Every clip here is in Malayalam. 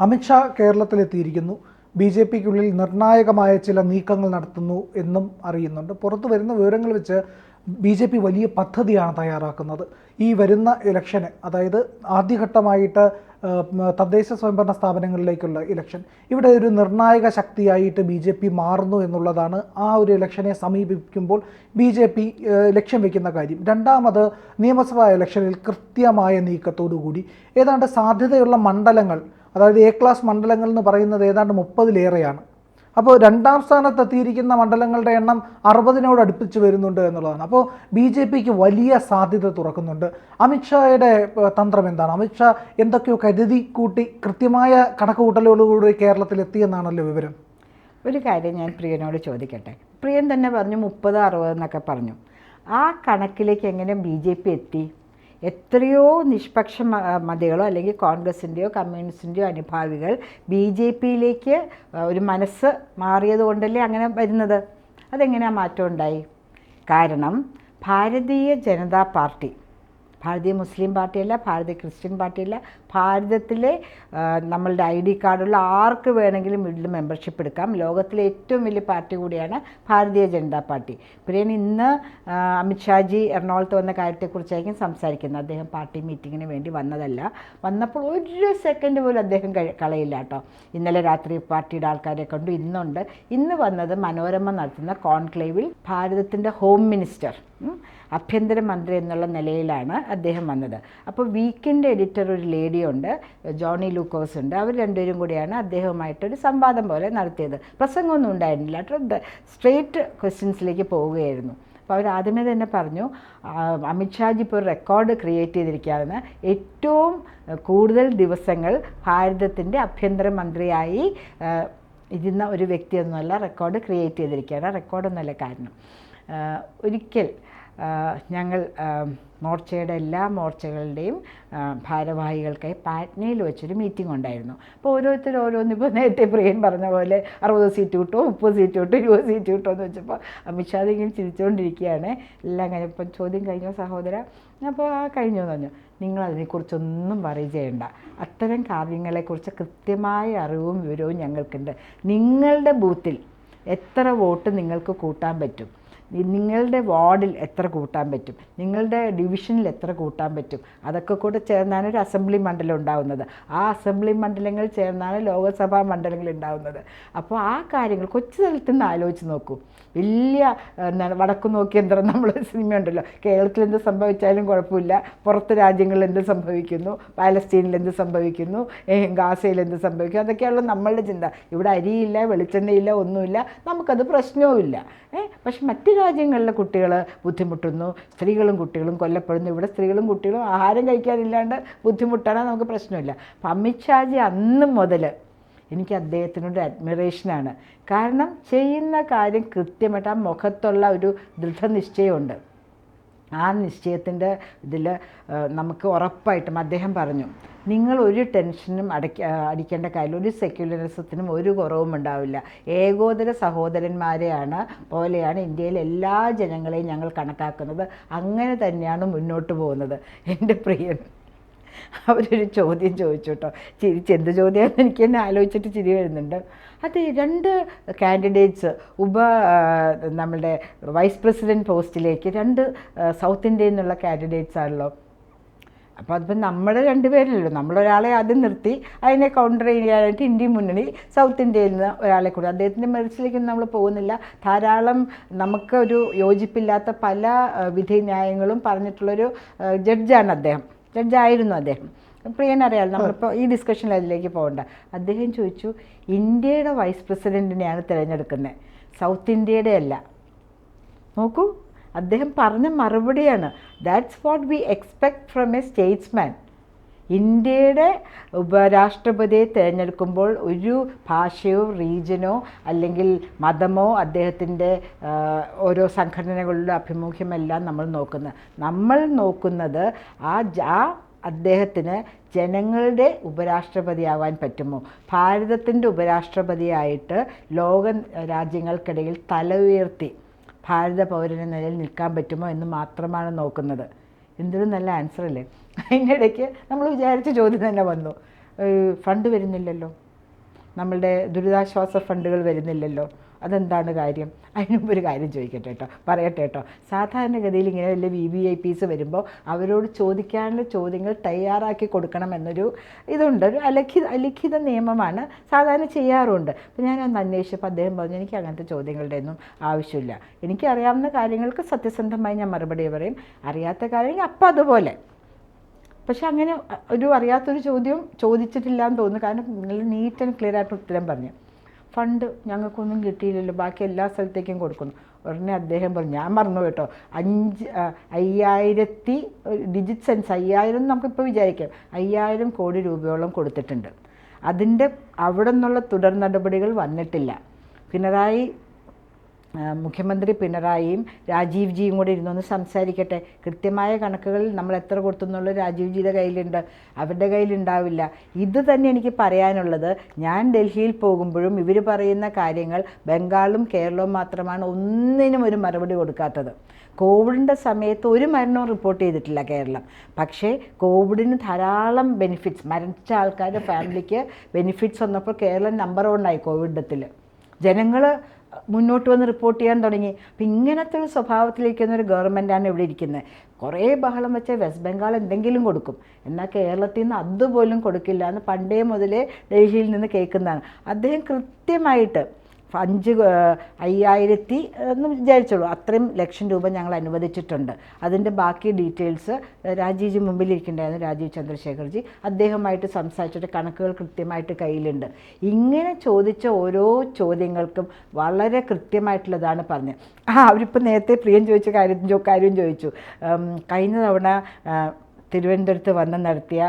അമിത്ഷാ കേരളത്തിലെത്തിയിരിക്കുന്നു. ബി ജെ പിക്കുള്ളിൽ നിർണായകമായ ചില നീക്കങ്ങൾ നടത്തുന്നു എന്നും അറിയുന്നുണ്ട്. പുറത്തു വരുന്ന വിവരങ്ങൾ വെച്ച് ബി ജെ പി വലിയ പദ്ധതിയാണ് തയ്യാറാക്കുന്നത്. ഈ വരുന്ന ഇലക്ഷന് അതായത് ആദ്യഘട്ടമായിട്ട് തദ്ദേശ സ്വയംഭരണ സ്ഥാപനങ്ങളിലേക്കുള്ള ഇലക്ഷൻ ഇവിടെ ഒരു നിർണായക ശക്തിയായിട്ട് ബി ജെ പി മാറുന്നു എന്നുള്ളതാണ് ആ ഒരു ഇലക്ഷനെ സമീപിക്കുമ്പോൾ ബി ജെ പി ലക്ഷ്യം വെക്കുന്ന കാര്യം. രണ്ടാമത് നിയമസഭാ ഇലക്ഷനിൽ കൃത്യമായ നീക്കത്തോടുകൂടി ഏതാണ്ട് സാധ്യതയുള്ള മണ്ഡലങ്ങൾ അതായത് എ ക്ലാസ് മണ്ഡലങ്ങൾ എന്ന് പറയുന്നത് ഏതാണ്ട് മുപ്പതിലേറെയാണ്. അപ്പോൾ രണ്ടാം സ്ഥാനത്ത് എത്തിയിരിക്കുന്ന മണ്ഡലങ്ങളുടെ എണ്ണം അറുപതിനോട് അടുപ്പിച്ച് വരുന്നുണ്ട് എന്നുള്ളതാണ്. അപ്പോൾ ബി ജെ പിക്ക് വലിയ സാധ്യത തുറക്കുന്നുണ്ട്. അമിത്ഷായുടെ തന്ത്രം എന്താണ്? അമിത്ഷാ എന്തൊക്കെയോ കരുതി കൂട്ടി കൃത്യമായ കണക്കുകൂട്ടലോടുകൂടി കേരളത്തിൽ എത്തിയെന്നാണല്ലോ വിവരം. ഒരു കാര്യം ഞാൻ പ്രിയനോട് ചോദിക്കട്ടെ. പ്രിയൻ തന്നെ പറഞ്ഞു മുപ്പത് അറുപത് എന്നൊക്കെ പറഞ്ഞു. ആ കണക്കിലേക്ക് എങ്ങനെ ബി ജെ പി എത്തി? എത്രയോ നിഷ്പക്ഷ മതികളോ അല്ലെങ്കിൽ കോൺഗ്രസിന്റെയോ കമ്മ്യൂണിസ്റ്റിന്റെയോ അനുഭാവികൾ ബി ജെ പിയിലേക്ക് ഒരു മനസ്സ് മാറിയത് കൊണ്ടല്ലേ അങ്ങനെ വരുന്നത്? അതെങ്ങനെയാണ് മാറ്റം ഉണ്ടായി? കാരണം ഭാരതീയ ജനതാ പാർട്ടി ഭാരതീയ മുസ്ലിം പാർട്ടിയല്ല ഭാരതീയ ക്രിസ്ത്യൻ പാർട്ടിയല്ല. ഭാരതത്തിലെ നമ്മളുടെ ഐ ഡി കാർഡുള്ള ആർക്ക് വേണമെങ്കിലും ഇതിൽ മെമ്പർഷിപ്പ് എടുക്കാം. ലോകത്തിലെ ഏറ്റവും വലിയ പാർട്ടി കൂടിയാണ് ഭാരതീയ ജനതാ പാർട്ടി. പ്രിയൻ ഇന്ന് അമിത്ഷാജി എറണാകുളത്ത് വന്ന കാര്യത്തെക്കുറിച്ചായിരിക്കും സംസാരിക്കുന്നത്. അദ്ദേഹം പാർട്ടി മീറ്റിങ്ങിന് വേണ്ടി വന്നതല്ല. വന്നപ്പോൾ ഒരു സെക്കൻഡ് പോലും അദ്ദേഹം കളയില്ല കേട്ടോ. ഇന്നലെ രാത്രി പാർട്ടിയുടെ ആൾക്കാരെ കണ്ടു. ഇന്നുണ്ട്. ഇന്ന് വന്നത് മനോരമ നടത്തുന്ന കോൺക്ലേവിൽ ഭാരതത്തിന്റെ ഹോം മിനിസ്റ്റർ ആഭ്യന്തരമന്ത്രി എന്നുള്ള നിലയിലാണ് അദ്ദേഹം വന്നത്. അപ്പോൾ വീക്കെൻഡ് എഡിറ്റർ ഒരു ലേഡിയുണ്ട് ജോണി ലൂക്കോസ് ഉണ്ട്. അവർ രണ്ടുപേരും കൂടിയാണ് അദ്ദേഹവുമായിട്ടൊരു സംവാദം പോലെ നടത്തിയത്. പ്രസംഗമൊന്നും ഉണ്ടായിരുന്നില്ല. കേട്ടോ സ്ട്രേറ്റ് ക്വസ്റ്റ്യൻസിലേക്ക് പോവുകയായിരുന്നു. അപ്പോൾ അവർ ആദ്യമേ തന്നെ പറഞ്ഞു അമിത്ഷാജി ഇപ്പോൾ ഒരു റെക്കോർഡ് ക്രിയേറ്റ് ചെയ്തിരിക്കുകയാണ്. ഏറ്റവും കൂടുതൽ ദിവസങ്ങൾ ഭാരതത്തിന്റെ ആഭ്യന്തരമന്ത്രിയായി ഇരുന്ന ഒരു വ്യക്തിയൊന്നുമല്ല റെക്കോർഡ് ക്രിയേറ്റ് ചെയ്തിരിക്കുകയാണ്. റെക്കോർഡൊന്നുമല്ല കാരണം. ഒരിക്കൽ ഞങ്ങൾ മോർച്ചയുടെ എല്ലാ മോർച്ചകളുടെയും ഭാരവാഹികൾക്കായി പാറ്റ്നയിൽ വെച്ചൊരു മീറ്റിംഗ് ഉണ്ടായിരുന്നു. അപ്പോൾ ഓരോരുത്തർ ഓരോന്ന് ഇപ്പോൾ നേരത്തെ പ്രിയൻ പറഞ്ഞ പോലെ അറുപത് സീറ്റ് കിട്ടുമോ മുപ്പത് സീറ്റ് കിട്ടുമോ ഇരുപത് സീറ്റ് കിട്ടുമോ എന്ന് വെച്ചപ്പോൾ അമിത്ഷാദ് ഇങ്ങനെ ചിരിച്ചുകൊണ്ടിരിക്കുകയാണ് എല്ലാം കഴിഞ്ഞ ഇപ്പം ചോദ്യം കഴിഞ്ഞോ സഹോദര? അപ്പോൾ ആ കഴിഞ്ഞു എന്ന് പറഞ്ഞു. നിങ്ങൾ അതിനെക്കുറിച്ചൊന്നും വറി ചെയ്യേണ്ട. അത്തരം കാര്യങ്ങളെക്കുറിച്ച് കൃത്യമായ അറിവും വിവരവും ഞങ്ങൾക്കുണ്ട്. നിങ്ങളുടെ ബൂത്തിൽ എത്ര വോട്ട് നിങ്ങൾക്ക് കൂട്ടാൻ പറ്റും? നിങ്ങളുടെ വാർഡിൽ എത്ര കൂട്ടാൻ പറ്റും? നിങ്ങളുടെ ഡിവിഷനിൽ എത്ര കൂട്ടാൻ പറ്റും? അതൊക്കെ കൂടെ ചേർന്നാണ് ഒരു അസംബ്ലി മണ്ഡലം ഉണ്ടാവുന്നത്. ആ അസംബ്ലി മണ്ഡലങ്ങൾ ചേർന്നാണ് ലോകസഭാ മണ്ഡലങ്ങൾ ഉണ്ടാവുന്നത്. അപ്പോൾ ആ കാര്യങ്ങൾ കൊച്ചു സ്ഥലത്ത് നിന്ന് ആലോചിച്ച് നോക്കൂ. വലിയ എന്താണ് വടക്കു നോക്കി യന്ത്രം നമ്മൾ സിനിമയുണ്ടല്ലോ. കേരളത്തിൽ എന്ത് സംഭവിച്ചാലും കുഴപ്പമില്ല. പുറത്ത് രാജ്യങ്ങളിൽ എന്ത് സംഭവിക്കുന്നു? പാലസ്തീനിൽ എന്ത് സംഭവിക്കുന്നു? ഗാസയിൽ എന്ത് സംഭവിക്കുന്നു? അതൊക്കെയുള്ള നമ്മളുടെ ചിന്ത. ഇവിടെ അരിയില്ല വെളിച്ചെണ്ണയില്ല ഒന്നുമില്ല. നമുക്കത് പ്രശ്നവുമില്ല. ഏഹ് പക്ഷെ മറ്റ് രാജ്യങ്ങളിലെ കുട്ടികൾ ബുദ്ധിമുട്ടുന്നു സ്ത്രീകളും കുട്ടികളും കൊല്ലപ്പെടുന്നു. ഇവിടെ സ്ത്രീകളും കുട്ടികളും ആഹാരം കഴിക്കാനില്ലാണ്ട് ബുദ്ധിമുട്ടാണ് നമുക്ക് പ്രശ്നമില്ല. അപ്പം അമിത്ഷാജി അന്ന് മുതൽ എനിക്ക് അദ്ദേഹത്തിനോട് അഡ്മിറേഷനാണ് കാരണം ചെയ്യുന്ന കാര്യം കൃത്യമായിട്ട് ആ മുഖത്തുള്ള ഒരു ദൃഢനിശ്ചയമുണ്ട്. ആ നിശ്ചയത്തിന്റെ ഇതിൽ നമുക്ക് ഉറപ്പായിട്ടും അദ്ദേഹം പറഞ്ഞു നിങ്ങൾ ഒരു ടെൻഷനും അടയ്ക്ക അടിക്കേണ്ട കാര്യമില്ല. ഒരു സെക്യുലറിസത്തിനും ഒരു കുറവും ഉണ്ടാവില്ല. ഏകോദര സഹോദരന്മാരെയാണ് പോലെയാണ് ഇന്ത്യയിലെ എല്ലാ ജനങ്ങളെയും ഞങ്ങൾ കണക്കാക്കുന്നത്. അങ്ങനെ തന്നെയാണ് മുന്നോട്ട് പോകുന്നത്. എന്റെ പ്രിയൻ അവരൊരു ചോദ്യം ചോദിച്ചു കേട്ടോ. ചിരിച്ച് എന്ത് ചോദ്യമാണെന്ന് എനിക്ക് തന്നെ ആലോചിച്ചിട്ട് ചിരി വരുന്നുണ്ട്. അത് രണ്ട് കാൻഡിഡേറ്റ്സ് ഉപ നമ്മളുടെ വൈസ് പ്രസിഡന്റ് പോസ്റ്റിലേക്ക് രണ്ട് സൗത്ത് ഇന്ത്യയിൽ നിന്നുള്ള കാൻഡിഡേറ്റ്സ് ആണല്ലോ. അപ്പോൾ അതിപ്പോൾ നമ്മുടെ രണ്ടുപേരല്ലോ നമ്മളൊരാളെ ആദ്യം നിർത്തി അതിനെ കൗണ്ടർ ചെയ്യാനായിട്ട് ഇന്ത്യ മുന്നണി സൗത്ത് ഇന്ത്യയിൽ നിന്ന് ഒരാളെ കൂടി. അദ്ദേഹത്തിന്റെ മെറിറ്റ്സിലേക്കൊന്നും നമ്മൾ പോകുന്നില്ല. ധാരാളം നമുക്കൊരു യോജിപ്പില്ലാത്ത പല ആ, വിധി ന്യായങ്ങളും പറഞ്ഞിട്ടുള്ളൊരു ജഡ്ജാണ് അദ്ദേഹം. ജഡ്ജായിരുന്നു അദ്ദേഹം. പ്രിയനറിയാലോ നമ്മളിപ്പോൾ ഈ ഡിസ്കഷനിൽ അതിലേക്ക് പോകണ്ട. അദ്ദേഹം ചോദിച്ചു ഇന്ത്യയുടെ വൈസ് പ്രസിഡന്റിനെയാണ് തിരഞ്ഞെടുക്കുന്നത് സൗത്ത് ഇന്ത്യയുടെ അല്ല. നോക്കൂ അദ്ദേഹം പറഞ്ഞ മറുപടിയാണ്. That's what we expect from a statesman ഇന്ത്യയുടെ ഉപരാഷ്ട്രപതിയെ തിരഞ്ഞെടുക്കുമ്പോൾ ഒരു ഭാഷയോ റീജനോ അല്ലെങ്കിൽ മതമോ അദ്ദേഹത്തിന്റെ ഓരോ സംഘടനകളുടെ അഭിമുഖ്യമെല്ലാം നമ്മൾ നോക്കുന്നത്. നമ്മൾ നോക്കുന്നത് ആ ആ അദ്ദേഹത്തിന് ജനങ്ങളുടെ ഉപരാഷ്ട്രപതിയാവാൻ പറ്റുമോ? ഭാരതത്തിന്റെ ഉപരാഷ്ട്രപതിയായിട്ട് ലോക രാജ്യങ്ങൾക്കിടയിൽ തല ഉയർത്തി ഭാരത പൗരനെ നിലയിൽ നിൽക്കാൻ പറ്റുമോ എന്ന് മാത്രമാണ് നോക്കുന്നത്. എന്തൊരു നല്ല ആൻസർ അല്ലേ? അതിനിടയ്ക്ക് നമ്മൾ വിചാരിച്ച ചോദ്യം തന്നെ വന്നു. ഫണ്ട് വരുന്നില്ലല്ലോ. നമ്മളുടെ ദുരിതാശ്വാസ ഫണ്ടുകൾ വരുന്നില്ലല്ലോ. അതെന്താണ് കാര്യം? അതിനുമുമ്പ് ഒരു കാര്യം ചോദിക്കട്ടെ കേട്ടോ പറയട്ടെ കേട്ടോ സാധാരണഗതിയിൽ ഇങ്ങനെ വലിയ വി വി ഐ പീസ് വരുമ്പോൾ അവരോട് ചോദിക്കാനുള്ള ചോദ്യങ്ങൾ തയ്യാറാക്കി കൊടുക്കണം എന്നൊരു ഇതുണ്ട്. ഒരു അലിഖിത അലിഖിത നിയമമാണ് സാധാരണ ചെയ്യാറുണ്ട്. അപ്പോൾ ഞാൻ അന്ന് അന്വേഷിച്ചപ്പോൾ അദ്ദേഹം പറഞ്ഞു എനിക്ക് അങ്ങനത്തെ ചോദ്യങ്ങളുടെ ഒന്നും ആവശ്യമില്ല. എനിക്കറിയാവുന്ന കാര്യങ്ങൾക്ക് സത്യസന്ധമായി ഞാൻ മറുപടി പറയും. അറിയാത്ത കാര്യങ്ങൾ അപ്പം അതുപോലെ. പക്ഷെ അങ്ങനെ ഒരു അറിയാത്തൊരു ചോദ്യം ചോദിച്ചിട്ടില്ല എന്ന് തോന്നുന്നു. കാരണം നിങ്ങൾ നീറ്റ് ആൻഡ് ക്ലിയർ ആയിട്ട് ഉത്തരം പറഞ്ഞു. ഫണ്ട് ഞങ്ങൾക്കൊന്നും കിട്ടിയില്ലല്ലോ. ബാക്കി എല്ലാ സ്ഥലത്തേക്കും കൊടുക്കുന്നു. ഉടനെ അദ്ദേഹം പറഞ്ഞു ഞാൻ മറന്നു കേട്ടോ. അഞ്ച് അയ്യായിരത്തി ഡിജിറ്റ് സെൻസ് അയ്യായിരം നമുക്കിപ്പോൾ വിചാരിക്കാം. അയ്യായിരം കോടി രൂപയോളം കൊടുത്തിട്ടുണ്ട്. അതിന്റെ അവിടെ നിന്നുള്ള തുടർ നടപടികൾ വന്നിട്ടില്ല. പിണറായി മുഖ്യമന്ത്രി പിണറായിയും രാജീവ് ജിയും കൂടി ഇരുന്നൊന്ന് സംസാരിക്കട്ടെ. കൃത്യമായ കണക്കുകളിൽ നമ്മൾ എത്ര കൊടുത്തു എന്നുള്ളത് രാജീവ് ജിയുടെ കയ്യിലുണ്ട്. അവരുടെ കയ്യിലുണ്ടാവില്ല. ഇത് തന്നെ എനിക്ക് പറയാനുള്ളത് ഞാൻ ഡൽഹിയിൽ പോകുമ്പോഴും ഇവർ പറയുന്ന കാര്യങ്ങൾ ബംഗാളും കേരളവും മാത്രമാണ് ഒന്നിനും ഒരു മറുപടി കൊടുക്കാത്തത്. കോവിഡിന്റെ സമയത്ത് ഒരു മരണവും റിപ്പോർട്ട് ചെയ്തിട്ടില്ല കേരളം. പക്ഷേ കോവിഡിന് ധാരാളം ബെനിഫിറ്റ്സ് മരിച്ച ആൾക്കാരുടെ ഫാമിലിക്ക് ബെനിഫിറ്റ്സ് വന്നപ്പോൾ കേരളം നമ്പർ വൺ ആയി കോവിഡത്തിൽ ജനങ്ങൾ മുന്നോട്ട് വന്ന് റിപ്പോർട്ട് ചെയ്യാൻ തുടങ്ങി. അപ്പം ഇങ്ങനത്തെ ഒരു സ്വഭാവത്തിലിരിക്കുന്ന ഒരു ഗവൺമെന്റാണ് ഇവിടെ ഇരിക്കുന്നത്. കുറേ ബഹളം വെച്ച വെസ്റ്റ് ബംഗാൾ എന്തെങ്കിലും കൊടുക്കും. എന്നാൽ കേരളത്തിൽ നിന്ന് അതുപോലും കൊടുക്കില്ല എന്ന് പണ്ടേ മുതലേ ഡൽഹിയിൽ നിന്ന് കേൾക്കുന്നതാണ്. അദ്ദേഹം കൃത്യമായിട്ട് അഞ്ച് അയ്യായിരത്തി എന്ന് വിചാരിച്ചോളൂ അത്രയും ലക്ഷം രൂപ ഞങ്ങൾ അനുവദിച്ചിട്ടുണ്ട്. അതിന്റെ ബാക്കി ഡീറ്റെയിൽസ് രാജീവ്ജി മുമ്പിലിരിക്കുന്നുണ്ടായിരുന്നു രാജീവ് ചന്ദ്രശേഖർജി. അദ്ദേഹമായിട്ട് സംസാരിച്ചിട്ട് കണക്കുകൾ കൃത്യമായിട്ട് കയ്യിലുണ്ട്. ഇങ്ങനെ ചോദിച്ച ഓരോ ചോദ്യങ്ങൾക്കും വളരെ കൃത്യമായിട്ടുള്ളതാണ് പറഞ്ഞത്. ആ അവരിപ്പോൾ നേരത്തെ പ്രിയം ചോദിച്ച കാര്യം കാര്യം ചോദിച്ചു. കഴിഞ്ഞ തവണ തിരുവനന്തപുരത്ത് വന്ന് നടത്തിയ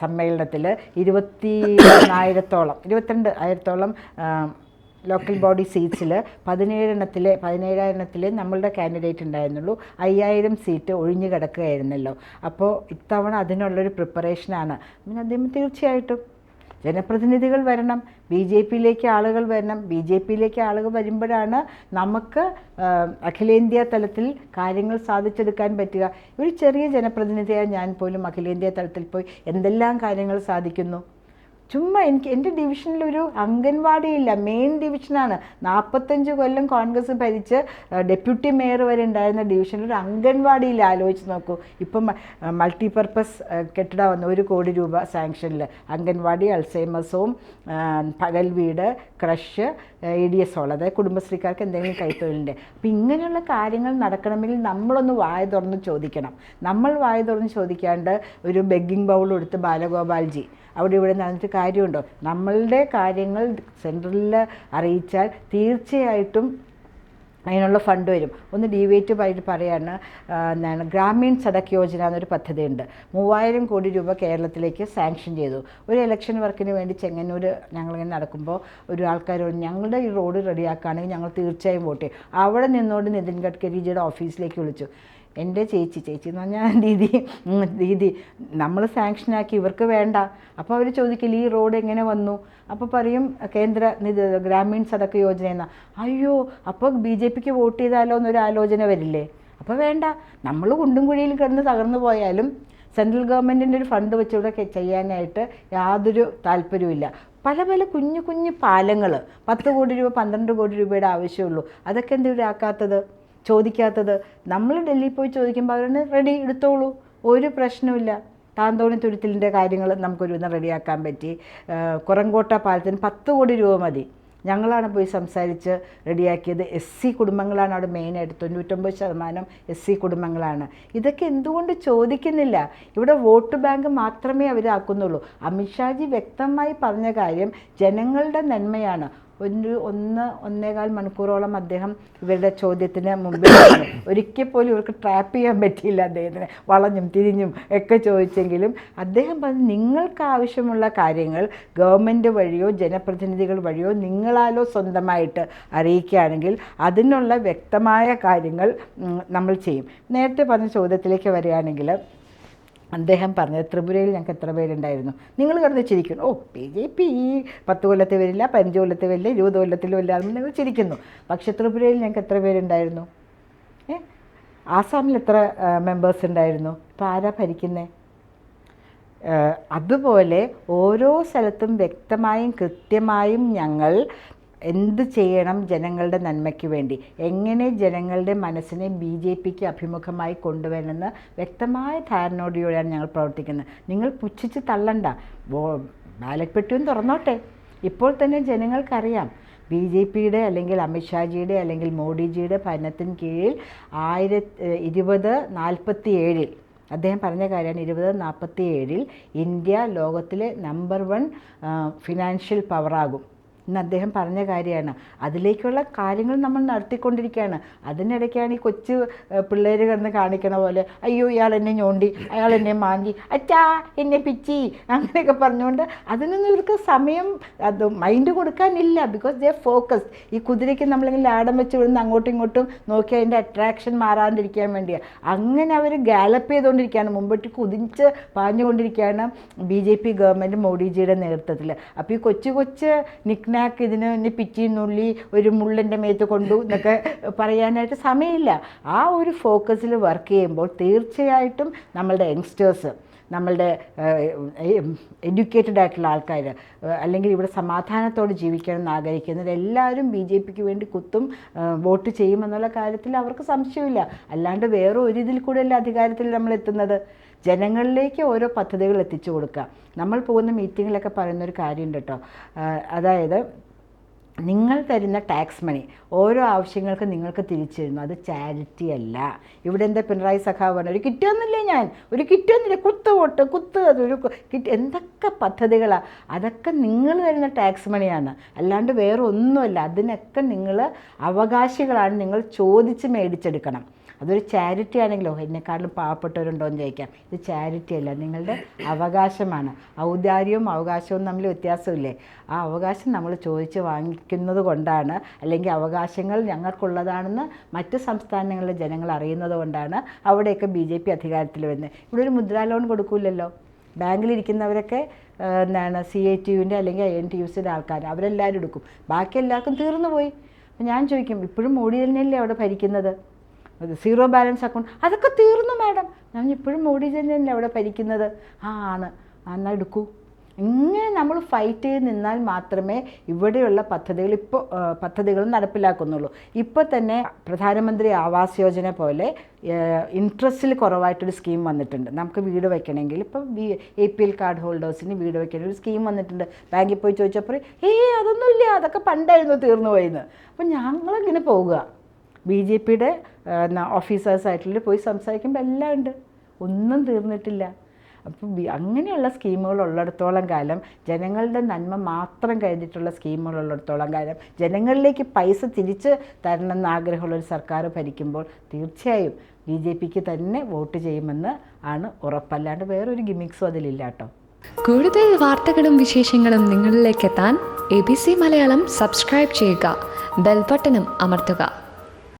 സമ്മേളനത്തിൽ ഇരുപത്തി ആയിരത്തോളം ഇരുപത്തിരണ്ട് ആയിരത്തോളം ലോക്കൽ ബോഡി സീറ്റ്സിൽ പതിനേഴെണ്ണത്തിൽ പതിനേഴായിരണത്തിൽ നമ്മളുടെ കാൻഡിഡേറ്റ് ഉണ്ടായിരുന്നുള്ളൂ. അയ്യായിരം സീറ്റ് ഒഴിഞ്ഞു കിടക്കുകയായിരുന്നല്ലോ. അപ്പോൾ ഇത്തവണ അതിനുള്ളൊരു പ്രിപ്പറേഷനാണ് പിന്നെ അദ്ദേഹം തീർച്ചയായിട്ടും ജനപ്രതിനിധികൾ വരണം ബി ജെ പിയിലേക്ക് ആളുകൾ വരണം. ബി ജെ പിയിലേക്ക് ആളുകൾ വരുമ്പോഴാണ് നമുക്ക് അഖിലേന്ത്യാ തലത്തിൽ കാര്യങ്ങൾ സാധിച്ചെടുക്കാൻ പറ്റുക. ഒരു ചെറിയ ജനപ്രതിനിധിയായ ഞാൻ പോലും അഖിലേന്ത്യാ തലത്തിൽ പോയി എന്തെല്ലാം കാര്യങ്ങൾ സാധിക്കുന്നു? ചുമ്മാ എനിക്ക് എന്റെ ഡിവിഷനിലൊരു അംഗൻവാടിയില്ല മെയിൻ ഡിവിഷനാണ്. നാൽപ്പത്തഞ്ച് കൊല്ലം കോൺഗ്രസ് ഭരിച്ച് ഡെപ്യൂട്ടി മേയർ വരെ ഉണ്ടായിരുന്ന ഡിവിഷനിൽ ഒരു അംഗൻവാടിയിൽ ആലോചിച്ച് നോക്കൂ. ഇപ്പം മൾട്ടിപർപ്പസ് കെട്ടിടം വന്ന ഒരു കോടി രൂപ സാങ്ഷനിൽ അംഗൻവാടി അൾസൈമസ് പകൽ വീട് ക്രഷ് ഇ ഡി എസ് ഉള്ളത് കുടുംബശ്രീക്കാർക്ക് എന്തെങ്കിലും കൈത്തൊഴിലുണ്ട് അപ്പം ഇങ്ങനെയുള്ള കാര്യങ്ങൾ നടക്കണമെങ്കിൽ നമ്മളൊന്ന് വായ തുറന്ന് ചോദിക്കണം. നമ്മൾ വായ തുറന്ന് ചോദിക്കാണ്ട് ഒരു ബെഗ്ഗിംഗ് ബൗൾ എടുത്ത് ബാലഗോപാൽജി അവിടെ ഇവിടെ നടന്നിട്ട് കാര്യമുണ്ടോ? നമ്മളുടെ കാര്യങ്ങൾ സെൻട്രലിൽ അറിയിച്ചാൽ തീർച്ചയായിട്ടും അതിനുള്ള ഫണ്ട് വരും. ഒന്ന് ഡീവേറ്റീവായിട്ട് പറയാണ് പറയുകയാണ് എന്താണ് ഗ്രാമീൺ സഡക് യോജന എന്നൊരു പദ്ധതിയുണ്ട്. മൂവായിരം കോടി രൂപ കേരളത്തിലേക്ക് സാങ്ഷൻ ചെയ്തു. ഒരു ഇലക്ഷൻ വർക്കിന് വേണ്ടി ചെങ്ങന്നൂർ ഞങ്ങളിങ്ങനെ നടക്കുമ്പോൾ ഒരു ആൾക്കാരോട് ഞങ്ങളുടെ ഈ റോഡ് റെഡിയാക്കുകയാണെങ്കിൽ ഞങ്ങൾ തീർച്ചയായും വോട്ട് ചെയ്യും. അവിടെ നിന്നോണ്ട് നിതിൻ ഗഡ്കരിജിയുടെ ഓഫീസിലേക്ക് വിളിച്ചു. എന്റെ ചേച്ചി ചേച്ചി എന്ന് പറഞ്ഞാൽ ദീദി ദീദി നമ്മൾ സാങ്ഷനാക്കി ഇവർക്ക് വേണ്ട. അപ്പോൾ അവർ ചോദിക്കില്ല ഈ റോഡ് എങ്ങനെ വന്നു? അപ്പോൾ പറയും കേന്ദ്ര നിധി ഗ്രാമീൺ സടക്ക് യോജന എന്ന. അയ്യോ അപ്പോൾ ബി ജെ പിക്ക് വോട്ട് ചെയ്താലോ എന്നൊരു ആലോചന വരില്ലേ? അപ്പോൾ വേണ്ട. നമ്മൾ കുണ്ടും കുഴിയിൽ കിടന്ന് തകർന്നു പോയാലും സെൻട്രൽ ഗവൺമെന്റിന്റെ ഒരു ഫണ്ട് വെച്ചിവിടെ കെ- ചെയ്യാനായിട്ട് യാതൊരു താല്പര്യവും പല പല കുഞ്ഞു കുഞ്ഞു പാലങ്ങൾ പത്ത് കോടി രൂപ പന്ത്രണ്ട് കോടി രൂപയുടെ ആവശ്യമുള്ളൂ. അതൊക്കെ എന്തിനാക്കാത്തത് ചോദിക്കാത്തത്. നമ്മൾ ഡൽഹിയിൽ പോയി ചോദിക്കുമ്പോൾ അവരെ റെഡി എടുത്തോളൂ. ഒരു പ്രശ്നമില്ല താന്തോണി തുരുത്തിലിന്റെ കാര്യങ്ങൾ നമുക്കൊരു വിധം റെഡിയാക്കാൻ പറ്റി. കുറങ്കോട്ട പാലത്തിന് പത്ത് കോടി രൂപ മതി. ഞങ്ങളാണ് പോയി സംസാരിച്ച് റെഡിയാക്കിയത് എസ് സി കുടുംബങ്ങളാണ് അവിടെ മെയിനായിട്ട് തൊണ്ണൂറ്റൊമ്പത് ശതമാനം എസ് സി കുടുംബങ്ങളാണ്. ഇതൊക്കെ എന്തുകൊണ്ട് ചോദിക്കുന്നില്ല? ഇവിടെ വോട്ട് ബാങ്ക് മാത്രമേ അവരാക്കുന്നുള്ളൂ. അമിത്ഷാജി വ്യക്തമായി പറഞ്ഞ കാര്യം ജനങ്ങളുടെ നന്മയാണ്. ഒരു ഒന്ന് ഒന്നേകാൽ മണിക്കൂറോളം അദ്ദേഹം ഇവരുടെ ചോദ്യത്തിന് മുമ്പിൽ. ഒരിക്കൽ പോലും ഇവർക്ക് ട്രാപ്പ് ചെയ്യാൻ പറ്റിയില്ല അദ്ദേഹത്തിന് വളഞ്ഞും തിരിഞ്ഞും ഒക്കെ ചോദിച്ചെങ്കിലും അദ്ദേഹം പറഞ്ഞു നിങ്ങൾക്ക് ആവശ്യമുള്ള കാര്യങ്ങൾ ഗവൺമെന്റ് വഴിയോ ജനപ്രതിനിധികൾ വഴിയോ നിങ്ങളാലോ സ്വന്തമായിട്ട് അറിയിക്കുകയാണെങ്കിൽ അതിനുള്ള വ്യക്തമായ കാര്യങ്ങൾ നമ്മൾ ചെയ്യും നേരത്തെ പറഞ്ഞ ചോദ്യത്തിലേക്ക് വരികയാണെങ്കിൽ അദ്ദേഹം പറഞ്ഞത് ത്രിപുരയിൽ ഞങ്ങൾക്ക് എത്ര പേരുണ്ടായിരുന്നു. നിങ്ങൾ കിടന്ന് ചിരിക്കുന്നു. ഓ ബി ജെ പി ഈ പത്ത് കൊല്ലത്തിൽ വരില്ല പതിനഞ്ച് കൊല്ലത്തിൽ വരില്ല ഇരുപത് കൊല്ലത്തിൽ വരില്ല നിങ്ങൾ ചിരിക്കുന്നു. പക്ഷേ ത്രിപുരയിൽ ഞങ്ങൾക്ക് എത്ര പേരുണ്ടായിരുന്നു? ഏ? ആസാമിൽ എത്ര മെമ്പേഴ്സ് ഉണ്ടായിരുന്നു? ഇപ്പോൾ ആരാ ഭരിക്കുന്നത് അതുപോലെ ഓരോ സ്ഥലത്തും വ്യക്തമായും കൃത്യമായും ഞങ്ങൾ എന്ത് ചെയ്യണം ജനങ്ങളുടെ നന്മയ്ക്ക് വേണ്ടി? എങ്ങനെ ജനങ്ങളുടെ മനസ്സിനെ ബി ജെ പിക്ക് അഭിമുഖമായി കൊണ്ടുവരണമെന്ന് വ്യക്തമായ ധാരണയോടെയാണ് ഞങ്ങൾ പ്രവർത്തിക്കുന്നത്. നിങ്ങൾ പുച്ഛിച്ച് തള്ളണ്ട. ബാലറ്റ് പെട്ടിയും തുറന്നോട്ടെ. ഇപ്പോൾ തന്നെ ജനങ്ങൾക്കറിയാം. ബി ജെ പിയുടെ അല്ലെങ്കിൽ അമിത്ഷാജിയുടെ അല്ലെങ്കിൽ മോഡിജിയുടെ ഭരണത്തിന് കീഴിൽ ആയിരത്തി ഇരുപത് നാൽപ്പത്തി ഏഴിൽ അദ്ദേഹം പറഞ്ഞ കാര്യമാണ് ഇരുപത് നാൽപ്പത്തി ഏഴിൽ ഇന്ത്യ ലോകത്തിലെ നമ്പർ വൺ ഫിനാൻഷ്യൽ പവറാകും ഇന്ന് അദ്ദേഹം പറഞ്ഞ കാര്യമാണ്. അതിലേക്കുള്ള കാര്യങ്ങൾ നമ്മൾ നടത്തിക്കൊണ്ടിരിക്കുകയാണ്. അതിനിടയ്ക്കാണ് ഈ കൊച്ചു പിള്ളേർ കിടന്ന് കാണിക്കണ പോലെ അയ്യോ ഇയാൾ എന്നെ ഞോണ്ടി അയാൾ എന്നെ മാന്തി അച്ചാ എന്നെ പിച്ചി അങ്ങനെയൊക്കെ പറഞ്ഞുകൊണ്ട് അതിനൊന്നും ഇവർക്ക് സമയം അത് മൈൻഡ് കൊടുക്കാനില്ല ബിക്കോസ് ദേ ഫോക്കസ് ഈ കുതിരയ്ക്ക് നമ്മളിങ്ങനെ ലാടം വെച്ച് വിടുന്ന അങ്ങോട്ടും ഇങ്ങോട്ടും നോക്കി അതിന്റെ അട്രാക്ഷൻ മാറാണ്ടിരിക്കാൻ വേണ്ടിയാണ് അങ്ങനെ അവർ ഗാലപ്പ് ചെയ്തുകൊണ്ടിരിക്കുകയാണ്. മുമ്പോട്ട് കുതിച്ച് പാഞ്ഞുകൊണ്ടിരിക്കുകയാണ് ബി ജെ പി ഗവൺമെന്റ് മോഡിജിയുടെ നേതൃത്വത്തിൽ. അപ്പോൾ ഈ കൊച്ചു കൊച്ച് നിക്നാക്ക് ഇതിന് ഇനി പിച്ചി നുള്ളി ഒരു മുള്ളിന്റെ മേത്ത് കൊണ്ടു എന്നൊക്കെ പറയാനായിട്ട് സമയമില്ല. ആ ഒരു ഫോക്കസിൽ വർക്ക് ചെയ്യുമ്പോൾ തീർച്ചയായിട്ടും നമ്മളുടെ യങ്സ്റ്റേഴ്സ് നമ്മളുടെ എഡ്യൂക്കേറ്റഡ് ആയിട്ടുള്ള ആൾക്കാർ അല്ലെങ്കിൽ ഇവിടെ സമാധാനത്തോടെ ജീവിക്കണം എന്ന് ആഗ്രഹിക്കുന്നത് എല്ലാവരും ബി ജെ പിക്ക് വേണ്ടി കുത്തും വോട്ട് ചെയ്യുമെന്നുള്ള കാര്യത്തിൽ അവർക്ക് സംശയമില്ല. അല്ലാണ്ട് വേറെ ഒരു ഇതിൽ കൂടെയല്ല അധികാരത്തിൽ നമ്മൾ എത്തുന്നത്? ജനങ്ങളിലേക്ക് ഓരോ പദ്ധതികൾ എത്തിച്ചു കൊടുക്കുക. നമ്മൾ പോകുന്ന മീറ്റിങ്ങിലൊക്കെ പറയുന്നൊരു കാര്യമുണ്ട് കേട്ടോ. അതായത് നിങ്ങൾ തരുന്ന ടാക്സ് മണി ഓരോ ആവശ്യങ്ങൾക്ക് നിങ്ങൾക്ക് തിരിച്ചു തരുന്നു. അത് ചാരിറ്റി അല്ല. ഇവിടെ എന്താ പിണറായി സഖാവ് പറഞ്ഞു ഒരു കിറ്റൊന്നുമില്ല ഞാൻ. ഒരു കിറ്റൊന്നുമില്ല കുത്ത് വോട്ട് കുത്ത് അതൊരു കിറ്റ് എന്തൊക്കെ പദ്ധതികളാണ് അതൊക്കെ നിങ്ങൾ തരുന്ന ടാക്സ് മണിയാണ്. അല്ലാണ്ട് വേറെ ഒന്നുമല്ല അതിനൊക്കെ നിങ്ങൾ അവകാശികളാണ്. നിങ്ങൾ ചോദിച്ച് മേടിച്ചെടുക്കണം. അതൊരു ചാരിറ്റി ആണെങ്കിലോ? എന്നെക്കാളും പാവപ്പെട്ടവരുണ്ടോ എന്ന് ചോദിക്കാം. ഇത് ചാരിറ്റി അല്ല. നിങ്ങളുടെ അവകാശമാണ്. ഔദാര്യവും അവകാശവും തമ്മിൽ വ്യത്യാസമില്ലേ? ആ അവകാശം നമ്മൾ ചോദിച്ച് വാങ്ങിക്കുന്നത് കൊണ്ടാണ് അല്ലെങ്കിൽ അവകാശങ്ങൾ ഞങ്ങൾക്കുള്ളതാണെന്ന് മറ്റ് സംസ്ഥാനങ്ങളിലെ ജനങ്ങൾ അറിയുന്നത് കൊണ്ടാണ് അവിടെയൊക്കെ ബി ജെ പി അധികാരത്തിൽ വരുന്നത്. ഇവിടെ ഒരു മുദ്രാ ലോൺ കൊടുക്കില്ലല്ലോ ബാങ്കിലിരിക്കുന്നവരൊക്കെ എന്താണ് സി ഐ ടി യുവിന്റെ അല്ലെങ്കിൽ ഐ എൻ ടി യുസിന്റെ ആൾക്കാർ അവരെല്ലാവരും എടുക്കും. ബാക്കി എല്ലാവർക്കും തീർന്നു പോയി ഞാൻ ചോദിക്കും ഇപ്പോഴും മോഡി തന്നെയല്ലേ അവിടെ ഭരിക്കുന്നത്? Zero balance account. അതൊക്കെ തീർന്നു മാഡം. ഞാൻ ഇപ്പോഴും മോഡി ജനല്ലേ അവിടെ ഭരിക്കുന്നത്? ആ ആണ്. എന്നാൽ എടുക്കൂ. ഇങ്ങനെ നമ്മൾ ഫൈറ്റ് ചെയ്ത് നിന്നാൽ മാത്രമേ ഇവിടെയുള്ള പദ്ധതികൾ ഇപ്പോൾ പദ്ധതികൾ നടപ്പിലാക്കുന്നുള്ളൂ. ഇപ്പോൾ തന്നെ പ്രധാനമന്ത്രി ആവാസ് യോജന പോലെ ഇൻട്രസ്റ്റിൽ കുറവായിട്ടൊരു സ്കീം വന്നിട്ടുണ്ട്. നമുക്ക് വീട് വയ്ക്കണമെങ്കിൽ ഇപ്പോൾ B A P L card ഹോൾഡേഴ്സിന് വീട് വയ്ക്കണ ഒരു സ്കീം വന്നിട്ടുണ്ട്. ബാങ്കിൽ പോയി ചോദിച്ചപ്പോൾ ഏയ് അതൊന്നുമില്ല. അതൊക്കെ പണ്ടായിരുന്നു തീർന്നു പോയിന്ന്. അപ്പം ഞങ്ങളിങ്ങനെ പോവുക? ബി ജെ പിയുടെ ഓഫീസേഴ്സായിട്ടുള്ള പോയി സംസാരിക്കുമ്പോൾ എല്ലാം ഉണ്ട്. ഒന്നും തീർന്നിട്ടില്ല. അപ്പം അങ്ങനെയുള്ള സ്കീമുകൾ ഉള്ളിടത്തോളം കാലം ജനങ്ങളുടെ നന്മ മാത്രം കഴിഞ്ഞിട്ടുള്ള സ്കീമുകൾ ഉള്ളിടത്തോളം കാലം ജനങ്ങളിലേക്ക് പൈസ തിരിച്ച് തരണമെന്ന് ആഗ്രഹമുള്ള ഒരു സർക്കാർ ഭരിക്കുമ്പോൾ തീർച്ചയായും ബി ജെ പിക്ക് തന്നെ വോട്ട് ചെയ്യുമെന്ന് ആണ് ഉറപ്പല്ലാണ്ട് വേറൊരു ഗിമിക്സും അതിലില്ല കേട്ടോ. കൂടുതൽ വാർത്തകളും വിശേഷങ്ങളും നിങ്ങളിലേക്ക് എത്താൻ A B C Malayalam subscribe ചെയ്യുക. ബെൽബട്ടനും അമർത്തുക.